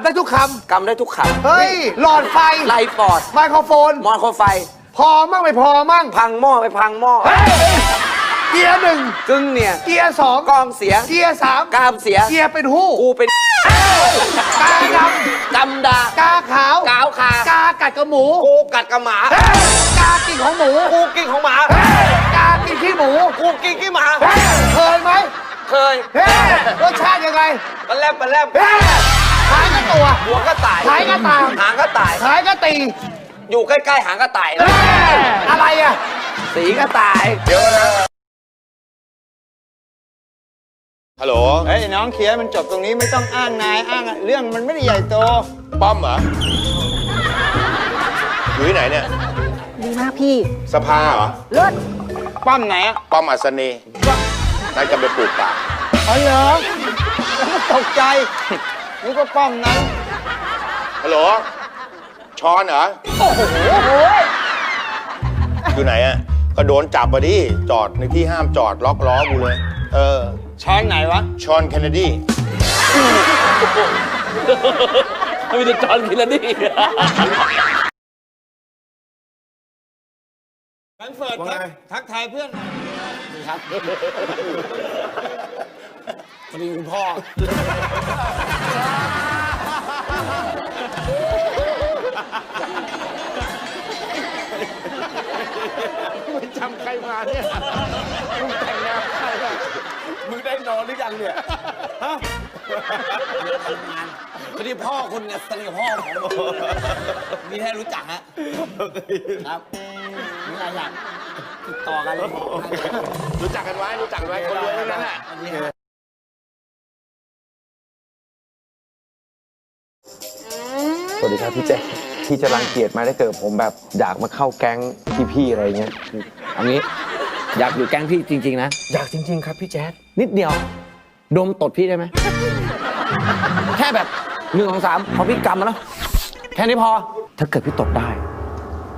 บได้ทุกคกำได้ทุกขัำเฮ้ย หลอดไฟำไล่ปอดไมโครโฟน มอนโคไฟ พอมั่งไม่พอมั่งพังหม้อไปพังหม้อเฮ้ยเกียร์หนึ่งกึ่งเนี่ย เกียร์สองกองเสีย เกียร์สามกามเสีย เกียร์เป็นหู้กูเป็นกาดกำดาำกาขาวกาวคากากัดกับหมูกูกัดกับหมา เฮ้ยกากินของหมูกูกินของหมา เฮ้ยกากินขี้หมูกูกินขี้หมา เฮ้ยเคยไหมเคยเฮ้ยรสชาติยังไงมันแลบมันแลบเฮ้ย ขายก็ตัว หัวก็ตาย ขายก็ตามหางก็ตาย ขายก็ตีอยู่ใกล้ๆหางก็ตายเฮ้ยอะไรอะ สีก็ตายฮัลโหลเฮ้ยน้องเคลียร์มันจบตรงนี้ไม่ต้องอ้างนายอ้างเรื่องมันไม่ได้ใหญ่โต ป้อมเหรอ อยู่ที่ไหนเนี่ย ดีมากพี่ สภาเหรอ เลิศป้อมไหนอะป้อมอัศนีน่าจะไปปลูกป่าอ๋อเหรอตกใจ นึกว่าป้อมนั้นฮัลโหลช้อนเหรออยู่ไหนอะ ก็โดนจับมาดิ จอดในที่ห้ามจอดล็อกล้อกูเลย เออ ช้อนไหนวะ ชอนเคนเนดีไม่ได้จอห์นคิลลานี่แฟรงเฟิร์ตทักทักทายเพื่อน พอดีคุณพ่อจำใครมาเนี่ยมึงแต่งงานใครอะมึงได้นอนหรือยังเนี่ยพอดีพ่อคุณเนี่ยสนิทกับพ่อผมมีให้รู้จักฮะ ครับมีอะไรอยากติดต่อกันเลยบอกให้รู้จักกันไว้ รู้จักกันไว้ คนรวยทั้งนั้นแหละ วัสดีครับพี่แจ๊คพี่จะรังเกียจไหมาถ้าเกิดผมแบบอยากมาเข้าแก๊งพี่ๆอะไรเงี้ยอันนี้ อยากอยู่แก๊งพี่จริง ๆ นะ อยากจริง ๆ ครับพี่แจ๊คนิดเดียว ดมตดพี่ได้ไหม แค่แบบหนึ่งสองสามพอพี่กำมาแล้วแค่นี้พอ ถ้าเกิดพี่ตดได้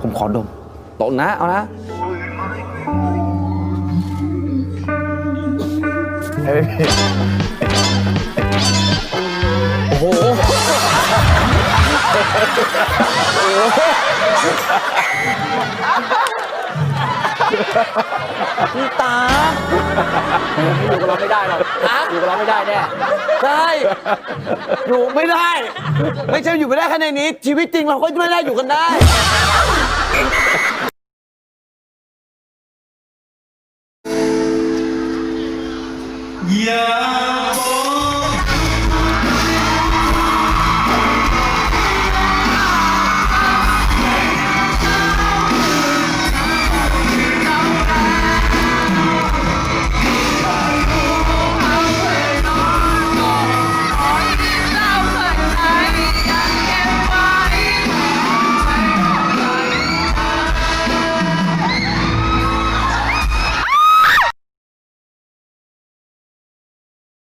ผมขอดมตดนะ เอานะโพี่ตาอยู่กับเราไม่ได้หรอกอยู่กับเราไม่ได้แน่ใช่อยู่ไม่ได้ ไม่ใช่อยู่ไม่ได้แค่ในนี้ ชีวิตจริงเราก็ไม่ได้อยู่กันได้ยา